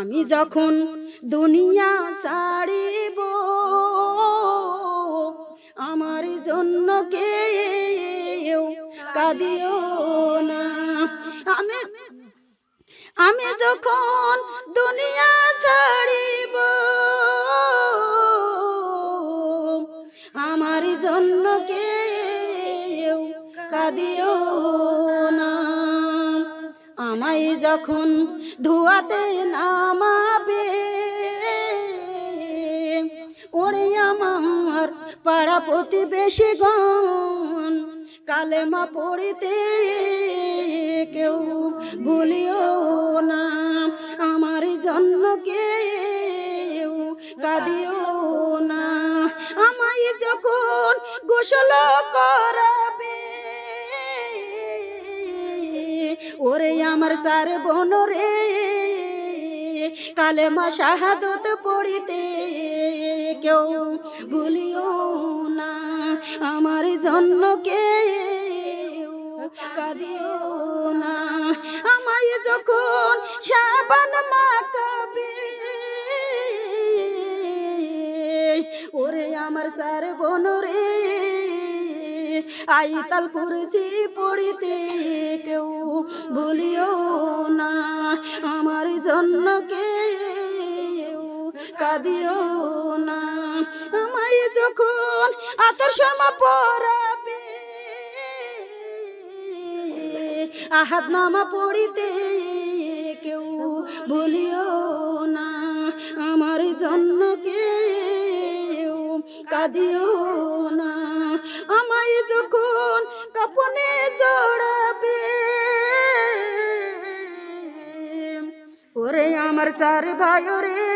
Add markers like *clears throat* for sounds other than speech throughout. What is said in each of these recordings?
আমি যখন দুনিয়া ছাড়িব, আমার জন্য কেউ কাঁদিও না। আমি আমি যখন দুনিয়া ছাড়িব, আমার জন্য কেউ কাঁদিও আমায় যখন ধোয়াতে নামাবে, ওরে আমার পাড়া প্রতিবেশী গণ কালেমা পড়িতে কেউ ভুলিও না। আমার জন্য কেউ কাঁদিও না। আমায় যখন গোসল করাবে ওরে আমার সার বোন রে, কালেমা শাহাদত পড়িতে কেউ ভুলিও না। আমার জন্য কেউ কাঁদিও না। আমায় যখন সাবান মাকাবে ওরে আমার সার বোন রে আইতাল কুরসি পড়িতে কেউ ভুলিও না। আমার জন্য কেউ কাঁদিও না। আমায় যখন আতর শর্মা পরাবে আহাত নামা পড়িতে কেউ ভুলিও না। আমার জন্য কেউ কাঁদিও চার ভাই রে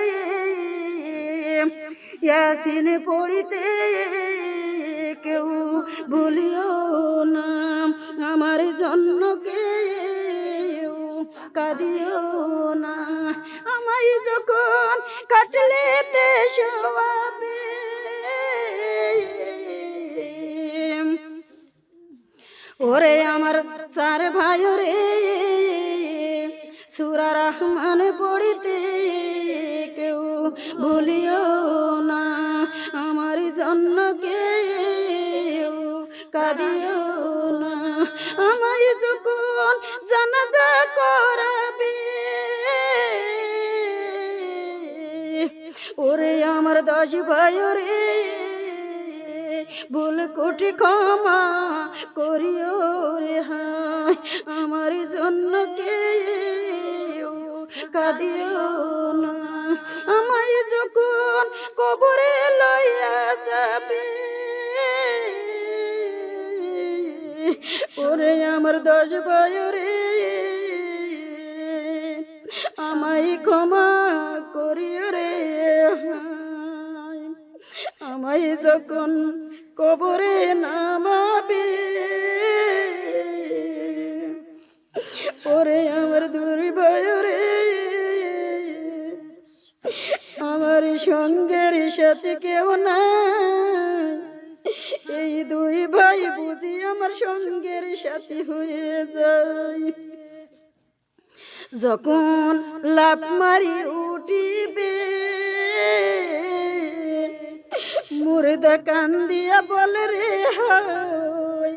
ইয়াসিন পড়িতে কেউ ভুলিও না। আমার জন্য কেউ কাঁদিও না। আমায় যখন কাটলেতে শোয়াবে ওরে আমার চার ভাই রে সুরা রহমান পড়িতে কেউ ভুলিও না। আমার জন্য কেউ কাঁদিও না। আমায় যখন জানাজা করাবে, ওরে আমার দশ ভাই রে ভুল কোটি ক্ষমা করিও রে হায়। আমার জন্য কেউ কাঁদিও না। আমায় যখন কবরে লইয়া যাবে, ওরে আমার দশ ভাই রে আমায় ক্ষমা করিও রে আমায় যখন কবরে নামাবে, ওরে আমার দুর্ভয় রে আমার সঙ্গের সাথে কেউ না এই দুই ভাই বুঝি আমার সঙ্গের সাথী হয়ে যায়। যখন লাভ মারি উঠিবে, মুর্দা কান্দিয়া বলে, রে হায়,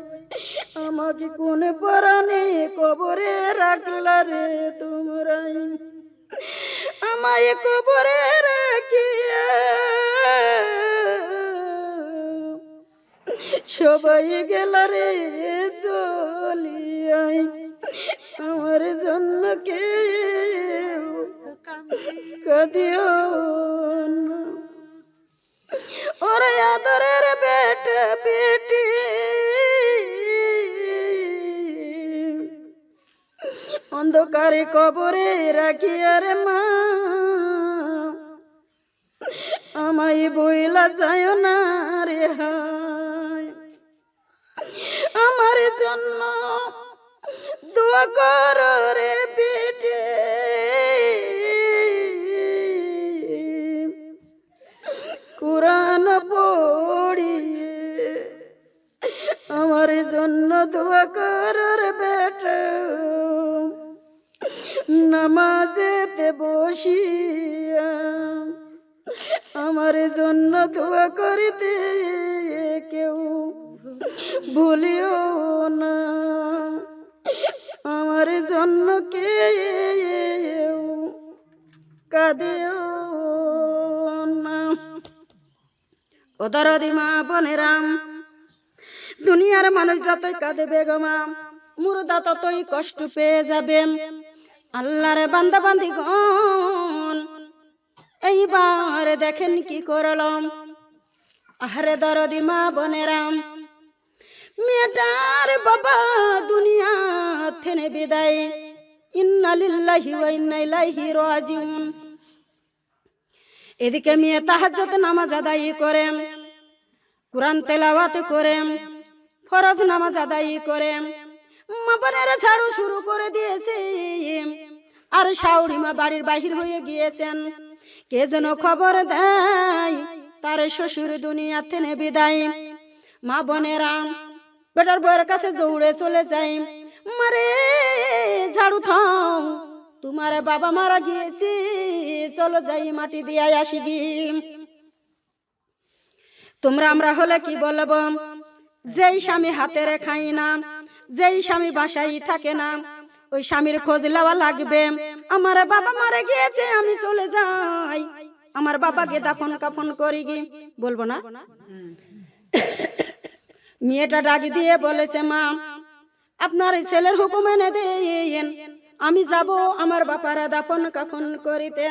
আমাকে কোন পরাণে কবরে রাখলা রে তোমরাই? আমায় কবরে রাখিয়া সবাই গেল রে চলিয়াই আমার জন্য কে কাঁদিও। ওরে আদরের বেটা বেটি অন্ধকারে কবরে রাখি আরে মা। আমায় বইলা যায় না রে আমার জন্য রে বেটে কোরআন পড়িয়ে আমার জন্য দোয়া কর রে নামাজেতে বসিয়া আমার জন্য দোয়া করিতে কেউ ভুলিও না। আমার জন্য কেউ কাঁদেও না। ও দরদি মা বোনেরাম দুনিয়ার মানুষ যতই কাঁদে বেগমা মুর্দা ততই কষ্ট পেয়ে যাবে আল্লাহরে বান্দা বান্দি গন এইবার দেখেন কি করলাম। আহারে দরদি মা বোনেরাম মেয়েটার বাবা দুনিয়া থেনে বিদায়। ইন্না লিল্লাহি ওয়া ইন্না ইলাইহি রাজিউন। এদিকে মেয়ে তাহাজ্জুদ নামাজ আদায় করে, কোরআন তেলাওয়াত করে, ফরজ নামাজ আদায় করে। মা বোনেরা ঝাড়ু শুরু করে দিয়েছে। আর শাওরি মা বাড়ির বাহির হয়ে গিয়েছেন। কে যেন খবর দেয়, তার শ্বশুর দুনিয়া থেকে বিদায়। মা বোনেরা, বেটার বউয়ের কাছে দৌড়ে চলে যাই। মারে, ঝাড়ু থাও তোমার বাবা মারা গিয়েছি, চলো যাই মাটি দিয়ে আসি গি। তোমরা আমরা হলে কি বলব? যেই স্বামী হাতে খাই না যেই স্বামী বাসায় থাকে না, ওই স্বামীর খোঁজ লওয়া লাগবে। আমার বাবা মারা গিয়েছে, আমি চলে যাই। আমার বাবাকে দাফন কাফন করি গি বলব না? মেয়েটা ডাক দিয়ে বলেছে, মা, আপনার ছেলের হুকুম এনে দেন আমি যাব আমার বাপারা দাফন কাফন করিতে।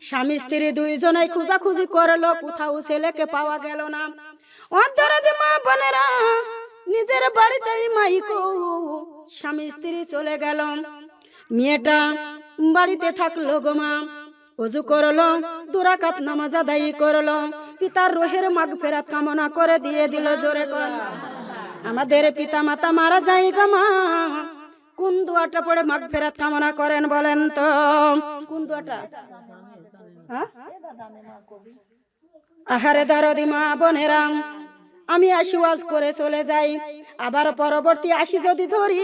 স্বামী স্ত্রী দুইজনে খুঁজাখুঁজি করল, কোথাও ছেলেকে পাওয়া গেল না। অন্তরাদি মা বোনেরা নিজের বাড়িতেই মাইকো স্বামী স্ত্রী চলে গেল। মেয়েটা বাড়িতে থাকল গো মা। অজু করল, দুরাকাত নামাজ আদায় করল। পিতার রোহের মাগ ফেরাত কামনা করে দিয়ে দিল জোরে কর। আমাদের পিতা মাতা মারা যায় গো মা। কোন দুয়াটা পড়ে মাগ ফেরাত কামনা করেন বলেন তো? কোন দুয়াটা? আহারে দরদি মা বোনেরা আমি আসি করে চলে যাই। আবার পরবর্তী আসি যদি ধরি,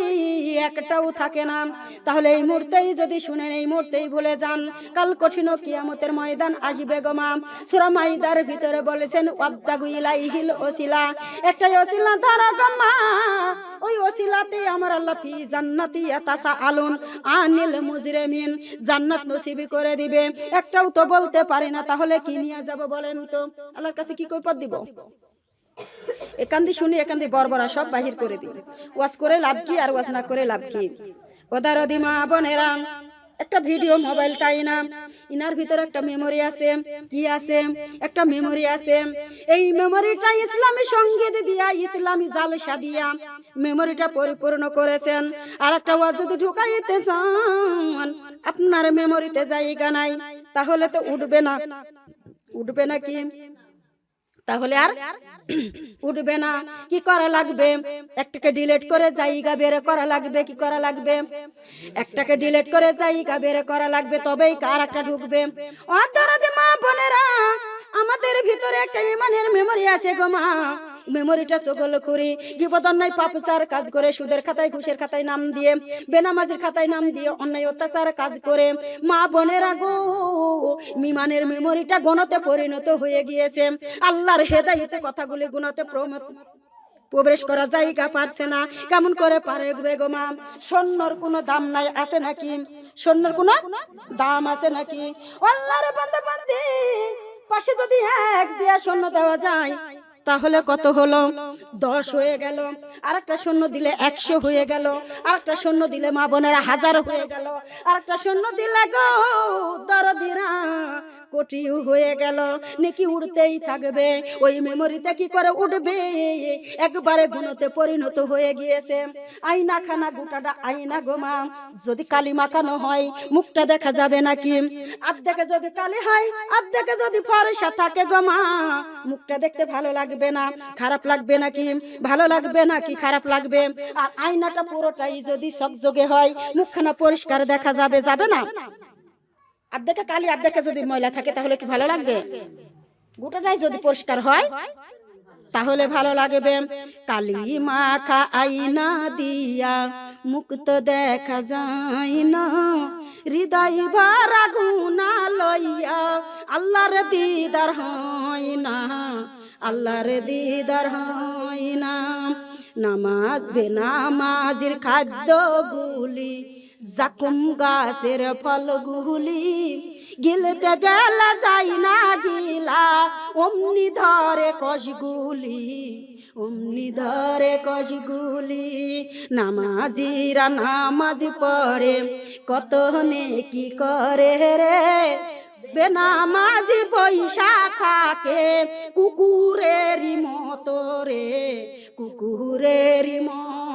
একটাও থাকে না। তাহলে এই মুহূর্তেই যদি শুনেন, এই মুহূর্তেই ভুলে যান। কাল কঠিন কিয়ামতের ময়দান আসবে গোমা সুরা মাইদার ভিতরে বলেছেন, ওয়াদ্দাগু ইলাইহিল ওসিলা। একটাই ওসিলা ধরা গমা ওই ওসিলাতে আমার আল্লাহ ফি জান্নাতি ইয়াতাসা আলুন আনিল মুজরিমিন। জান্নাত নসিবি করে দিবে। একটাও তো বলতে পারি না, তাহলে কি নিয়ে যাব বলেন তো? আল্লাহর কাছে কি কৈপত দিব? এখান দিয়ে শুনি এখান দিয়ে বরবরা সব বাহির করে দিই। ওয়াজ করে লাভ কি আর ওয়াজ না করে লাভ কি? ওদার মা বোনেরা, একটা ভিডিও মোবাইল তাই না? ইনার ভিতরে একটা মেমোরি আছে। কি আছে? একটা মেমোরি আছে। এই মেমোরিটা ইসলামী সংগীত দিয়া, ইসলামী জালসা দিয়া মেমোরিটা পরিপূর্ণ করেছেন। আর একটা ওয়াজ যদি ঢুকাইতে চান, আপনার মেমোরিতে জায়গা নাই, তাহলে তো উঠবে না। উঠবে না কি? তাহলে আর উঠবে না। কি করা লাগবে? একটাকে ডিলেট করে জায়গা বের করা লাগবে, কি করা লাগবে? একটাকে ডিলেট করে জায়গা বের করা লাগবে, তবেই কার একটা ঢুকবে। অন্তরাদি মা বোনেরা, আমাদের ভিতরে একটা ইমানের মেমোরি আছে গো মা। মেমোরিটা চগল করি। বিপদ অন্যায় পাপচার কাজ করে, সুদের খাতায়, ঘুষের খাতায় নাম দিয়ে, বেনামাজির খাতায় নাম দিয়ে অন্যায় অত্যাচার কাজ করে। মা বোনেরা গো মিমানের মেমোরিটা গণতে পরিণত হয়ে গিয়েছে। আল্লাহর হেদাইতে কথাগুলি গুণতে প্রমত প্রবেশ করা জায়গা পাচ্ছে না। কেমন করে পারে বেগমা স্বর্ণর কোনো দাম নাই, আছে নাকি? স্বর্ণর কোনো দাম আছে নাকি? আল্লাহর বান্দা বান্দি, পাশে যদি এক দিয়া স্বর্ণ দেওয়া যায় তাহলে কত হলো? দশ হয়ে গেল। আর একটা শূন্য দিলে একশো হয়ে গেল। আর একটা শূন্য দিলে মা বোনেরা হাজার হয়ে গেল। আর একটা শূন্য দিলে গো দরদিরা কোটি হয়ে গেল। নাকি উড়তেই থাকবে। ওই মেমোরিতে কি করে উঠবে? একবারে গুণতে পরিণত হয়ে গিয়েছে। আইনা খানা গোটাটা আইনা গোমা যদি কালি মাখানো হয়, মুখটা দেখা যাবে নাকি? আর্ধেকে যদি কালি হয়, আর্ধেকে যদি ফরেসা থাকে গোমা মুখটা দেখতে ভালো লাগবে না, খারাপ লাগবে নাকি? ভালো লাগবে নাকি, খারাপ লাগবে? আর আয়নাটা পুরোটাই যদি সকযোগে হয়, মুখখানা পরিষ্কার দেখা যাবে যাবে না? আর্ধেকে কালি, আর্ধেকে যদি ময়লা থাকে, তাহলে কি ভালো লাগবে? গোটাটাই যদি পরিষ্কার হয়, তাহলে ভালো লাগবে। কালি মাখা আইনা দিয়া মুক্ত দেখা যায় না। হৃদয় ভরা গুনা লইয়া আল্লাহর দিদার হয় না। আল্লাহর দিদার হয় না। নামাজ বেনামাজির খাদ্যগুলি জাকুম গাছের ফলগুলি গিলতে গেল যাই না গিলা। অমনি ধরে কষগুলি অমনি ধরে কষগুলি নামাজিরা নামাজ পড়ে, কত নে কি করে রে? বেনামাজি পয়সা থাকে কুকুরেরই মতো রে, কুকুরেরই মতো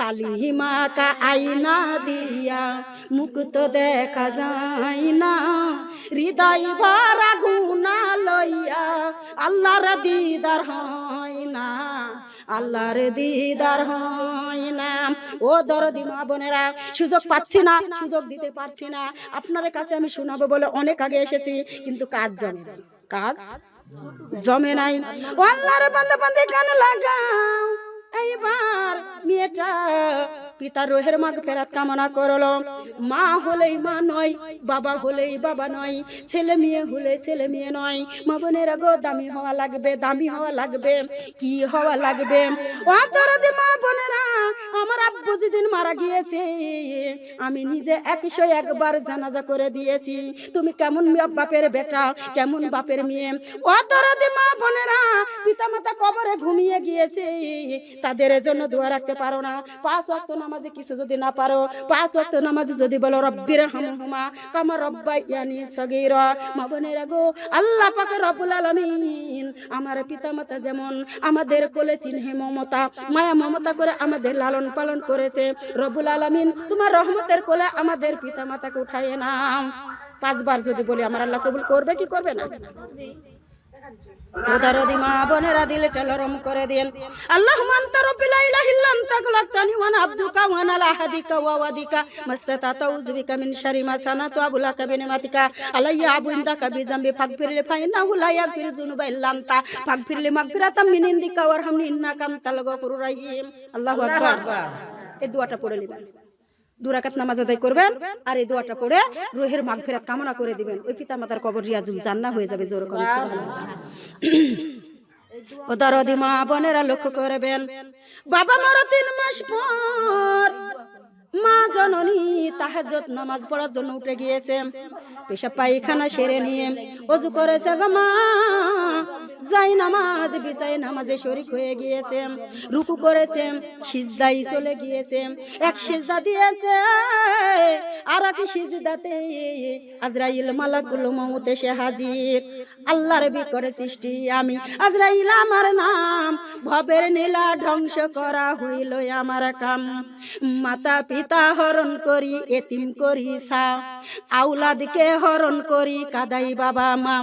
কালী মাকা আইনা দিয়া মুখ তো দেখা যায় না। হৃদয় ভরা গুনা লইয়া আল্লাহর দিদার হয় না। আল্লাহর দিদার হয় না। ও দরদি মা বোনেরা, সুযোগ পাচ্ছি না, সুযোগ দিতে পারছি না। আপনার কাছে আমি শোনাবো বলে অনেক আগে এসেছি, কিন্তু কাজ জমে নাই। কাজ জমে নাই। আল্লাহর বান্দা বান্দে গান লাগাও। এইবার মেয়েটা পিতার রোহের মাগ ফেরাত কামনা করল। মা হলেই মা নয়, বাবা হলেই বাবা নয়, ছেলে মেয়ে হলে ছেলে মেয়ে নয়। মা বোনের গো, দামি হওয়া লাগবে, দামি হওয়া লাগবে, কি হওয়া লাগবে? দরদি মা বোনেরা, আমার আব্বু যেদিন মারা গিয়েছে, আমি নিজে একশো একবার জানাজা করে দিয়েছি। তুমি কেমন বাপের বেটা, কেমন বাপের মেয়ে? দরদি মা বোনেরা পিতা মাতা কবরে ঘুমিয়ে গিয়েছে, তাদের জন্য দোয়া রাখতে পারো না। পাঁচ ওয়াক্ত নামাজে কিছু যদি না পারো, পাঁচ ওয়াক্ত নামাজে যদি বলো, রব্বির হামহুমা কামা রব্বাই ইয়ানি সগীরা। মা বোনেরা গো, আল্লাহ পাকে রব্বুল আলামিন আমার পিতা মাতা যেমন আমাদের কোলে চিহ্নে মমতা, মায়া মমতা করে আমাদের লালন পালন করেছে। রব্বুল আলামিন, তোমার রহমতের কোলে আমাদের পিতা মাতাকে উঠাইয়ে নাও। পাঁচবার যদি বলি, আমার আল্লাহ কবুল করবে কি করবে না? উদারদি মা বোনেরা দিলে টেলরম করে দেন আল্লাহ মান্তা রব্বিল ইলাহা ইল্লা আনতা খলাকতানি ওয়া আনা আবদুকা ওয়া আনা আলা আহাদিকা ওয়া ওয়াদিকা। মাস্তাতা উযবিকা মিন শারি মা সানাতু আবুলাকা বিনিমাতিকা আলাইয়া আবু ইনদাকা বিজামবি ফাগফিরলি ফাইন্নাহু লা ইয়াগফিরু যুনুবা ইল্লা আনতা। ফাগফিরলি মাগফিরাতাম মিন ইনদিকা ওয়ারহামনি ইন্নাকা আনতাল গফুরুর রহিম। আল্লাহু আকবার। এই দুয়াটা পড়ে নেবেন দুরাকাত নামাজ আদায় করবেন আর এই দোয়াটা পড়ে রোহের মাঘ মাগফিরাত কামনা করে দিবেন। ওই পিতা মাতার কবর রিয়াজুল জান্না হয়ে যাবে, জোর করে *clears throat* ও দরদি মা বোনেরা লক্ষ্য করবেন। বাবা মারা তিন মাস পর জননী তাহাজ্জত নামাজ পড়ার জন্য উঠে গিয়েছে। পেশা পায়খানা সেরে নিয়ে অজু করেছে, গো মা, যাই নামাজ বিছাই নামাজে শরিক হয়ে গিয়েছে। রুকু করেছে সিজদাই চলে গিয়েছে। এক সিজদা দিয়েছে আর এক সিজদাতে আজরাইল মালাকুল মউত এসে হাজির। আল্লাহর বি করে সৃষ্টি আমি, আজরাইল আমার নাম। ভবের নীলা ধ্বংস করা হইল আমার কাম। মাতা পিতা হরণ করি এতিম করি সা আউলাদকে হরণ করি, কাদাই বাবা মা।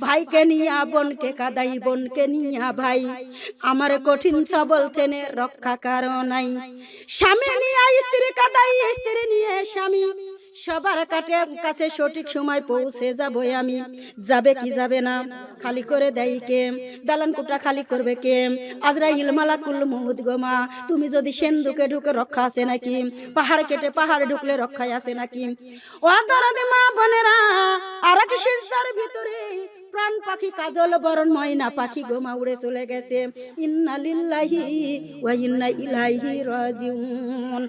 ভাইকে নিয়া, বোনকে কাদাই, বোনকে নিয়া ভাই। আমার কঠিন সবল তেনে রক্ষা কারও নাই। স্বামী নিয়া স্ত্রী কাদাই, স্ত্রী নিয়ে স্বামী। সবার কাটে কাছে সঠিক সময় পৌঁছে যাব আমি। যাবে কি যাবে না? খালি করে দেয় কে? দালান কুটা খালি করবে কে? আজরাইল মালাকুল মুহুদ গোমা তুমি যদি সেন্দুকে ঢুকে রক্ষা আছে নাকি? পাহাড় কেটে পাহাড় ঢুকলে রক্ষায় আছে নাকি? ও দরদে মা বোনেরা আর এক সিজদার ভিতরে প্রাণ পাখি কাজল বরণ ময়না পাখি গোমা উড়ে চলে গেছে। ইন্না লিল্লাহি ওয়া ইন্না ইলাইহি রাজিউন।